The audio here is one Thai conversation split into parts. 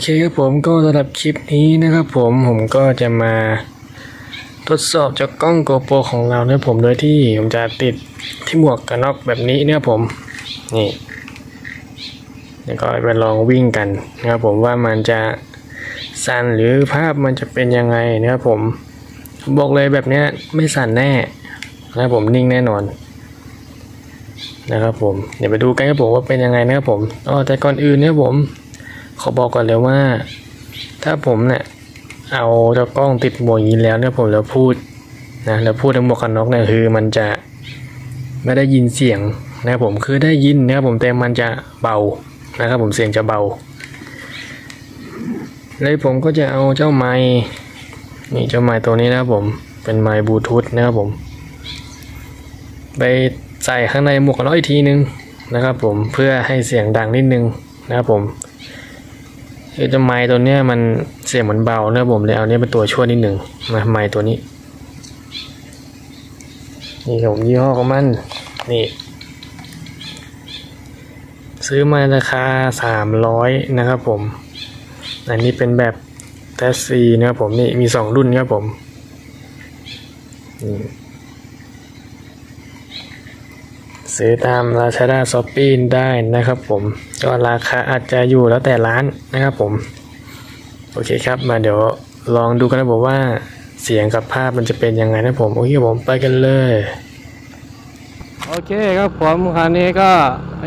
เคครับผมก็สำหรับคลิปนี้นะครับผมผมก็จะมาทดสอบจากกล้อง GoPro ของเรานะผมโดยที่ผมจะติดที่หมวกกันน็อกแบบนี้เนะครับผมนี่แล้วก็ไปลองวิ่งกันนะครับผมว่ามันจะสั่นหรือภาพมันจะเป็นยังไงนะครับผมบอกเลยแบบนี้ไม่สั่นแน่นะครับผมนิ่งแน่นอนนะครับผมเดี๋ยวไปดูกันครับผมว่าเป็นยังไงนะครับผมอ๋อแต่ก่อนอื่นเนี่ยผม ขอบอกก่อนเลยว่า ถ้าผมเนี่ยเอาเจ้ากล้องติดหมวกย่างนี้แล้วเนี่ยผมแล้วพูดนะแล้วพูดในหมวกกันน็อกเนี่ยคือมันจะไม่ได้ยินเสียงนะครับผมคือได้ยินนะครับผมแต่มันจะเบานะครับผมเสียงจะเบา เลยผมก็จะเอาเจ้าไม้นี่เจ้าไม้ตัวนี้นะครับผมเป็นไม้บลูทูธนะครับผมไปใส่ข้างในหมวกกันน็อกอีกทีนึงนะครับผมเพื่อให้เสียงดังนิดนึงนะครับผม คือจะไม้ตัวเนี้ยมันเสียงเหมือนเบาเนะผมเลยเอาเนี้ยเป็นตัวช่วยนิดหนึ่งมาไม้ตัวนี้ นี่ครับผมยี่ห้อของมันนี่ ซื้อมาราคาสามร้อยนะครับผม อันนี้เป็นแบบแทสซีนะครับผมนี่มีสองรุ่นครับผมนี่ ซื้อตาม Lazada s h o p e e ได้นะครับผมก็ราคาอาจจะอยู่แล้วแต่ร้านนะครับผม โอเคครับมาเดี๋ยวลองดูกันนะผมว่าเสียงกับภาพมันจะเป็นยังไงนะผม โอเคผมไปกันเลย โอเคครับผมคราวนี้ก็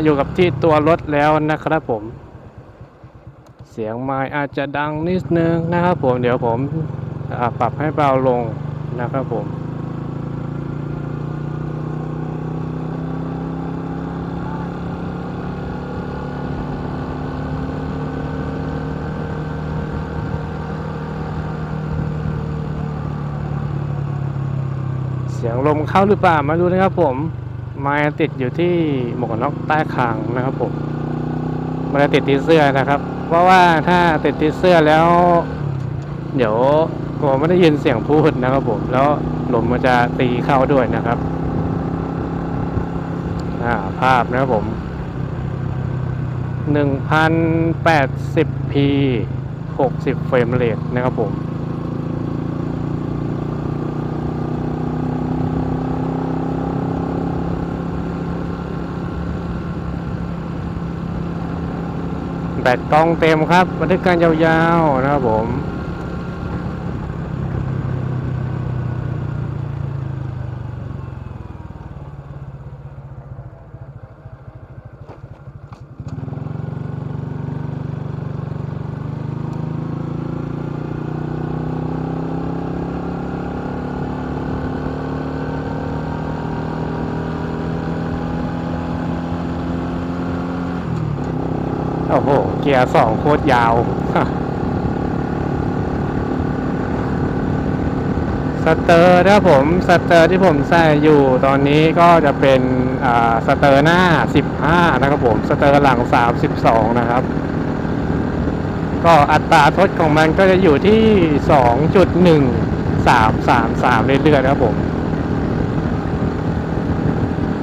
อยู่กับที่ตัวรถแล้วนะครับผม เสียงไม้อาจจะดังนิดนึงนะครับผม เดี๋ยวผมปรับให้เบาลงนะครับผม ลมเข้าหรือเปล่าไม่รู้นะครับผมไม้ติดอยู่ที่หมวกกันน็อกใต้คางนะครับผมไม่ติดที่เสื้อนะครับ เพราะว่าถ้าติดที่เสื้อแล้ว เดี๋ยวผมไม่ได้ยินเสียงพูดนะครับผมแล้วลมมันจะตีเข้าด้วยนะครับาภาพนะครับผมหนึ่งพันแปดสิบพีหกสิบเฟรมเรทนะครับผม แบตกล้องเต็มครับบันทึกการยาวๆนะครับผม กียร์สองโคตรยาว สเตอร์นะครับผมสเตอร์ที่ผมใส่อยู่ตอนนี้ก็จะเป็นสเตอร์หน้า 15 นะครับผม สเตอร์หลัง 32 นะครับ ก็อัตราทดของมันก็จะอยู่ที่ 2.1333 เรื่อยๆนะครับผม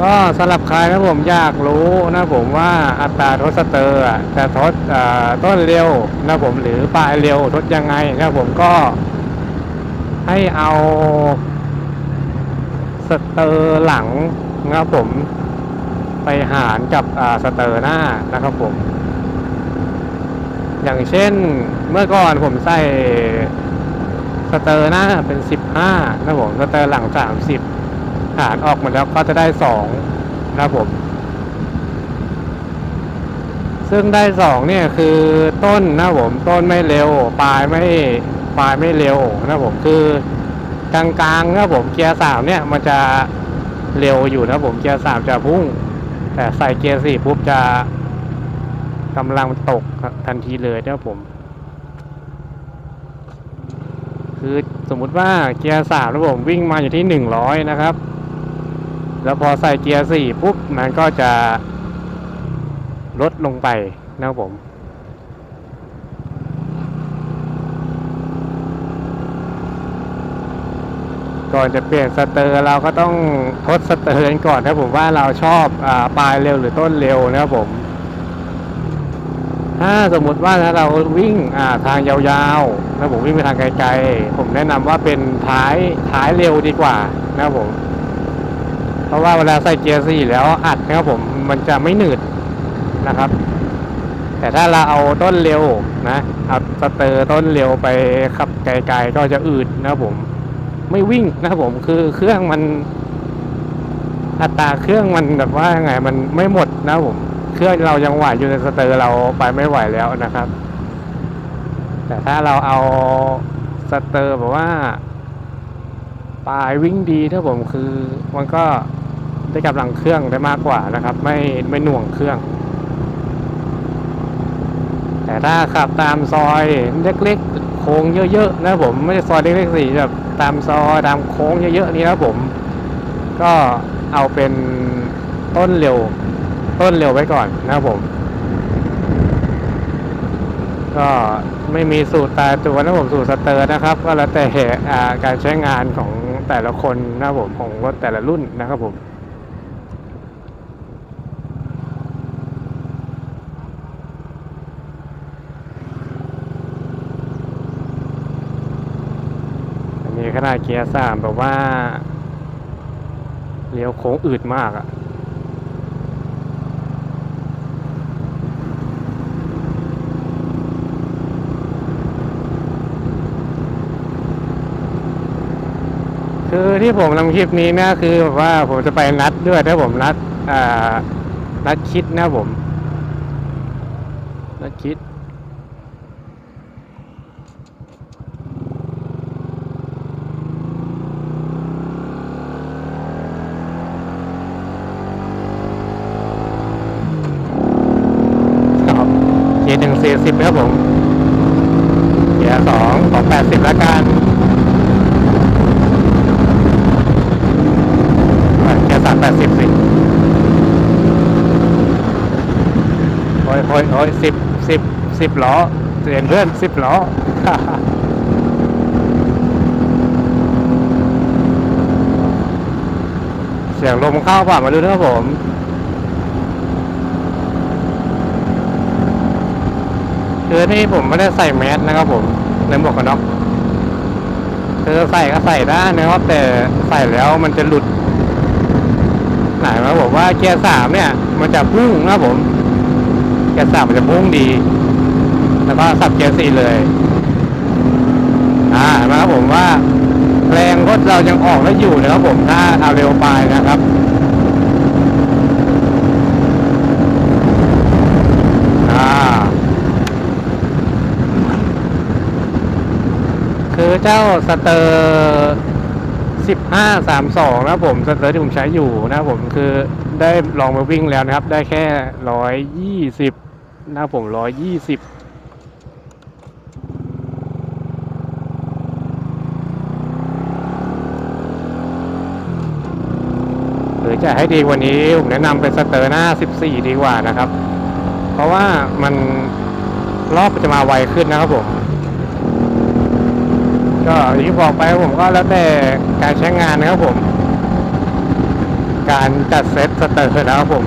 ก็สำหรับใครนะผมอยากรู้นะผมว่าอัตราทดสเตอร์จะทดต้นเร็วนะผมหรือปลายเร็วทดยังไงนะผมก็ให้เอาสเตอร์หลังนะครับผมไปหารกับสเตอร์หน้านะครับผม อย่างเช่นเมื่อก่อนผมใส่สเตอร์หน้าเป็น 15นะผมสเตอร์หลัง 30 หารออกมาแล้วก็จะได้สองนะครับผม ซึ่งได้สองเนี่ยคือต้นนะครับผมต้นไม่เร็วปลายไม่ปลายไม่เร็วนะครับผมคือกลางๆนะครับผมเกียร์สามเนี่ยมันจะเร็วอยู่นะครับผมเกียร์สามจะพุ่ง แต่ใส่เกียร์สี่ปุ๊บจะกำลังตกทันทีเลยนะครับผม คือสมมุติว่าเกียร์สามนะผมวิ่งมาอยู่ที่หนึ่งร้อยนะครับ แล้วพอใส่เกียร์สี่ปุ๊บมันก็จะลดลงไปนะครับผม ก่อนจะเปลี่ยนสเตอร์เราก็ต้องทดสเตอร์กันก่อนนะครับผมว่าเราชอบอปลายเร็วหรือต้นเร็วนะครับผม ถ้าสมมุติว่าถ้าเราวิ่งทางยาวๆนะผมวิ่งไปทางไกลๆ ผมแนะนำว่าเป็นท้ายท้ายเร็วดีกว่านะครับผม ราะว่าเวลาใส่เกียร์สี่แล้วอัดนะครับผมมันจะไม่หนืดนะครับ แต่ถ้าเราเอาต้นเร็วนะเอาสเตอร์ต้นเร็วไปขับไกลๆก็จะอืดนะครับผม ไม่วิ่งนะครับผมคือเครื่องมันอัตราเครื่องมันแบบว่าไงมันไม่หมดนะผมเครื่องเรายังไหวอยู่ในสเตอร์เราไปไม่ไหวแล้วนะครับ แต่ถ้าเราเอาสเตอร์แบบว่าปลายวิ่งดีถ้าผมคือมันก็ ได้กำลังเครื่องได้มากกว่านะครับ ไม่ไม่หน่วงเครื่อง แต่ถ้าขับตามซอยเล็กๆโค้งเยอะๆนะผมไม่ใช่ซอยเล็กๆสิแบบตามซอยตามโค้งเยอะๆนี่นะผม ก็เอาเป็นต้นเร็ว ต้นเร็วไว้ก่อนนะครับผม ก็ไม่มีสูตรตายตัวนะผมสูตรสเตอร์นะครับ ก็แล้วแต่การใช้งานของแต่ละคนนะครับผมของรถแต่ละรุ่นนะครับผม อันนี้ขนาเกียร์สามแบบว่าเลี้ยวโค้งอืดมากอะคือที่ผมทำคลิปนี้เนะคือแบบว่าผมจะไปนัดด้วยถ้าผมนัดอ่านัดคิดนะผมนัดคิด ครับเกียร์ หนึ่งสี่สิบครับผมเกียร์สองของแปดสิบละกันเกียร์สามแปดสิบสิโอ้ยโอ้ยโอ้ยสิบสิบสิบล้อเสียนเพื่อนสิบล้อเสียงลมเข้าป่ะมาดูนะครับผม คือที่ผมไม่ได้ใส่แมสนะครับผมในหมวกกันน็อกคือใส่ก็ใส่ได้นะครับแต่ใส่แล้วมันจะหลุดหมายมาบอกว่าเกียร์สามเนี่ย มันจะพุ่งนะครับผมเกียร์สามมันจะพุ่งดี แล้วก็สับเกียร์สี่เลย อ่าเห็นไหมครับผมว่าแรงรถเรายังออกได้อยู่นะครับผมถ้าเอาเร็วไปนะครับ อ่า คือ เจ้าสเตอร์สิบห้าสามสองนะครับผมสเตอร์ที่ผมใช้อยู่นะครับผมคือได้ลองมาวิ่งแล้วนะครับ ได้แค่ร้อยยี่สิบนะครับผมร้อยยี่สิบหรือจะให้ดีกว่านี้ผมแนะนำเป็นสเตอร์หน้า 14 ดีกว่านะครับ เพราะว่ามันรอบจะมาไวขึ้นนะครับผม ก็อย่างที่บอกไปผมก็แล้วแต่การใช้งานนะครับผม การจัดเซตสเตอร์นะครับผม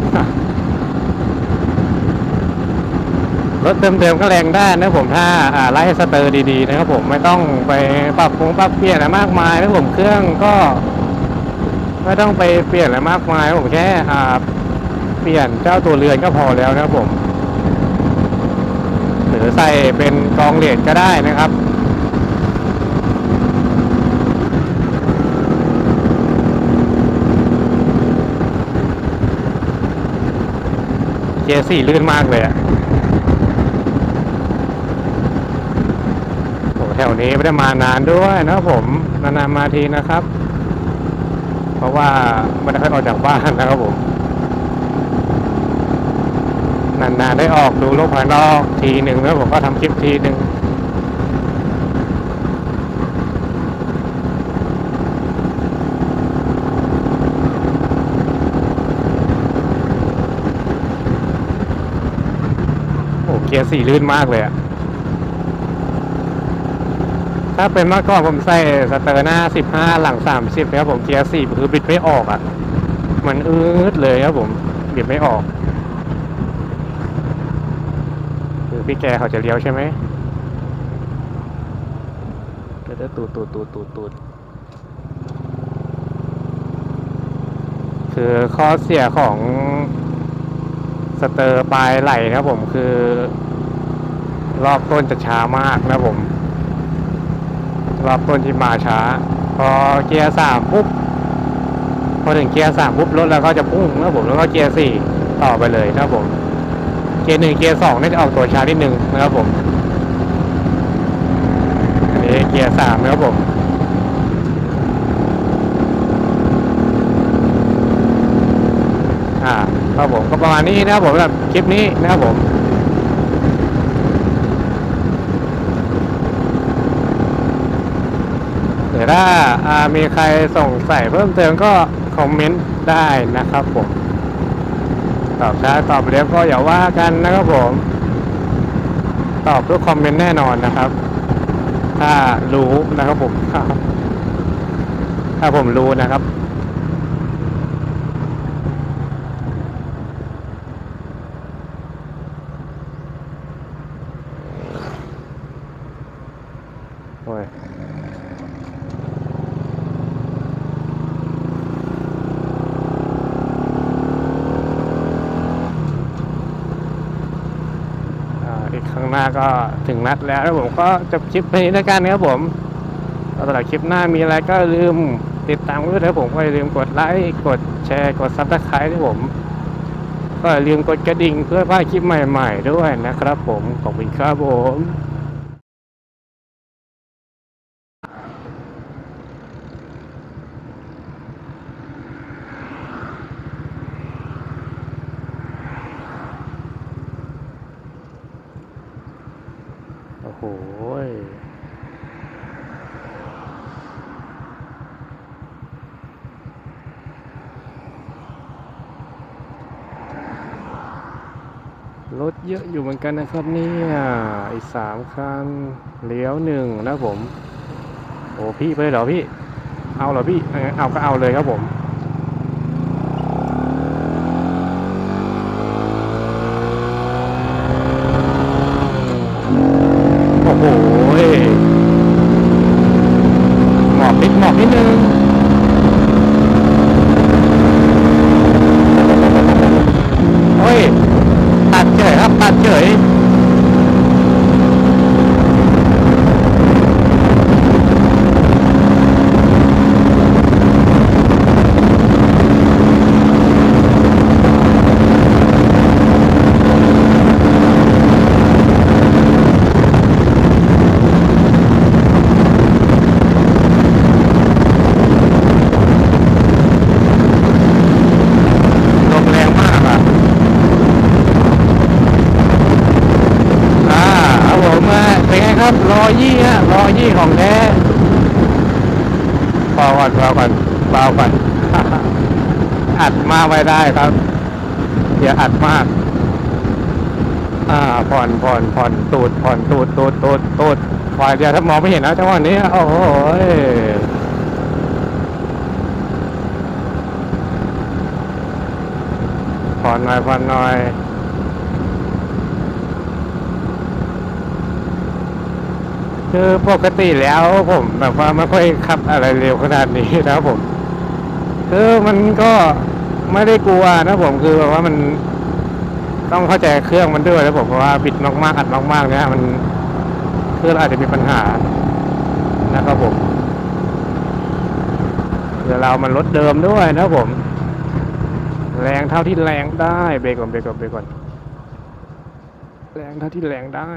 รถเดิมๆก็แรงได้นะผมถ้าไล่สเตอร์ดีๆนะครับผมไม่ต้องไปปรับปรุงปรับเปลี่ยนอะไรมากมายนะผมเครื่องก็ ไม่ต้องไปเปลี่ยนอะไรมากมายผมแค่อ่าเปลี่ยนเจ้าตัวเรือนก็พอแล้วนะครับผม หรือใส่เป็นกองเหรียญก็ได้นะครับ เจสี่ลื่นมากเลยอะโอ้แถวนี้ไม่ได้มานานด้วยนะผม นานๆมาทีนะครับ เพราะว่าไม่ได้ค่อยออกจากบ้านนะครับผม นานๆได้ออกดูโลกภายนอกทีหนึ่งแล้วผมก็ทำคลิปทีหนึ่ง กียร์สี่ลื่นมากเลยอะถ้าเป็นเมื่อก่อนผมใส่สเตอร์หน้าสิบห้าหลังสามสิบนะครับผมเกียร์สี่คือบิดไม่ออกอะมันอืดเลยครับผมบิดไม่ออก คือพี่แกเขาจะเลี้ยวใช่ไหมเดี๋ยวตูดตูดตูดตูดตูดคือข้อเสียของ สเตอร์ปลายไหลนะครับผมคือรอบต้นจะช้ามากนะผม รอบต้นที่มาช้า พอเกียร์สามปุ๊บพอถึงเกียร์สามปุ๊บรถเราก็จะพุ่งนะผมแล้วก็เกียร์สี่ต่อไปเลยนะผม เกียร์หนึ่งเกียร์สองนี่จะออกตัวช้านิดนึงนะครับผมอันนี้เกียร์สามนะครับผม อ่า ครับผมก็ประมาณนี้นะครับผมสำหรับคลิปนี้นะครับผมเดี๋ยวถ้าามีใครส่งใส่เพิ่มเติมก็คอมเมนต์ได้นะครับผมตอบช้าตอบเร็วก็อย่าว่ากันนะครับผม ตอบทุกคอมเมนต์แน่นอนนะครับ ถ้ารู้นะครับผมถ้าผมรู้นะครับ โอ้ย อ่ากก็ถึงนัดแล้วแล้วผมก็จบคลิปไปนี้ด้วกันนะครับผมแล้วสำหรับคลิปหน้ามีอะไรก็ลืมติดตามด้วยนะผมก็อย่าลืมกดไลค์กดแชร์กดซับสไครต์ด้วยผม ก็อย่าลืมกดกระดิ่งเพื่อพลาดคลิปใหม่ ๆ ด้วยนะครับผมขอบคุณครับผม โหรถเยอะอยู่เหมือนกันนะครับเนี่ยอีกสามคันเลี้ยวหนึ่งนะผม โอ้พี่ไปเหรอพี่ เอาเหรอพี่เอาก็เอาเลยครับผม โอ้โหยหมอบนิดหมอบนิดนึง เฮ้ย ตัดเฉยครับ ตัดเฉย ลมแรงมากอะ อ่าเอาผมมาเป็นไงครับ รอยี่ฮะรอยี่ของแท้เบาก่อนเบาก่อนเบาก่อน อัดมา ไว้ได้ครับเดี๋ยวอัดมาก อ่าผ่อนผ่อนผ่อนตูดผ่อนตูดตูดตูดตูดฝ่ายเดียวถ้ามองไม่เห็นนะจังหวะนี้โอ้โหยผ่อนหน่อยผ่อนหน่อยคือปกติแล้วผมแบบว่าไม่ค่อยขับอะไรเร็วขนาดนี้นะครับผม คือมันก็ ไม่ได้กลัวนะผมคือแบบว่ามันต้องเข้าใจเครื่องมันด้วยนะผมเพราะว่าบิดมากๆอัดมากๆเนี่ยมันเครื่องอาจจะมีปัญหานะครับผมเดี๋ยวเรามันรถเดิมด้วยนะผม แรงเท่าที่แรงได้เบรกก่อนเบรกก่อนเบรกก่อนแรงเท่าที่แรงได้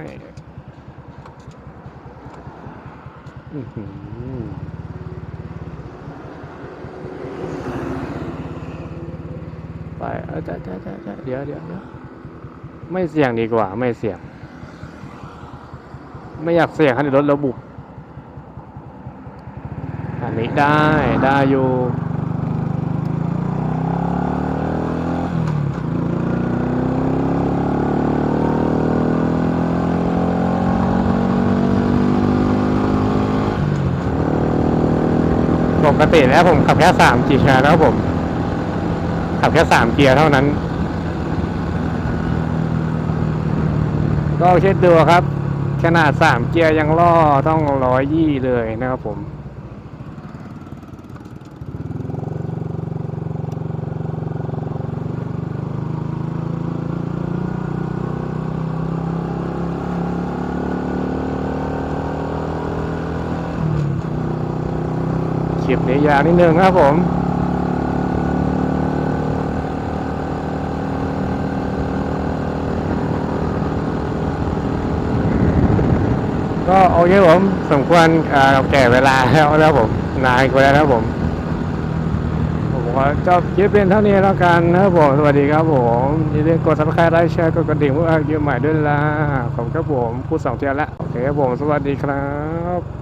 อื้อหือ ไปเออจะจะจะจะเดี๋ยวเดี๋ยวเดี๋ยวไม่เสี่ยงดีกว่า ไม่เสี่ยง ไม่อยากเสี่ยงให้รถราบุอันนี้ได้ได้อยู่ปกติแล้วผมขับแค่สามจีเกียร์แล้วผม ขับแค่สามเกียร์เท่านั้น ก็คิดดูครับ ขนาดสามเกียร์ยังล่อต้องร้อยยี่เลยนะครับผมคลิปนี้ยาวนิดนึงครับผม ก็โอเคผมสมควรแก่เวลาแล้วแล้วผมนานกว่าแล้วครับผมผมขอจบคลิปเป็นเท่านี้แล้วกันนะครับผมสวัสดีครับผมอย่าลืมกด subscribe ไลค์แชร์กดกระดิ่งเพื่ออัปเดตใหม่ด้วยล่ะขอบคุณครับผมพูดสองเทียนละโอเคครับผมสวัสดีครับ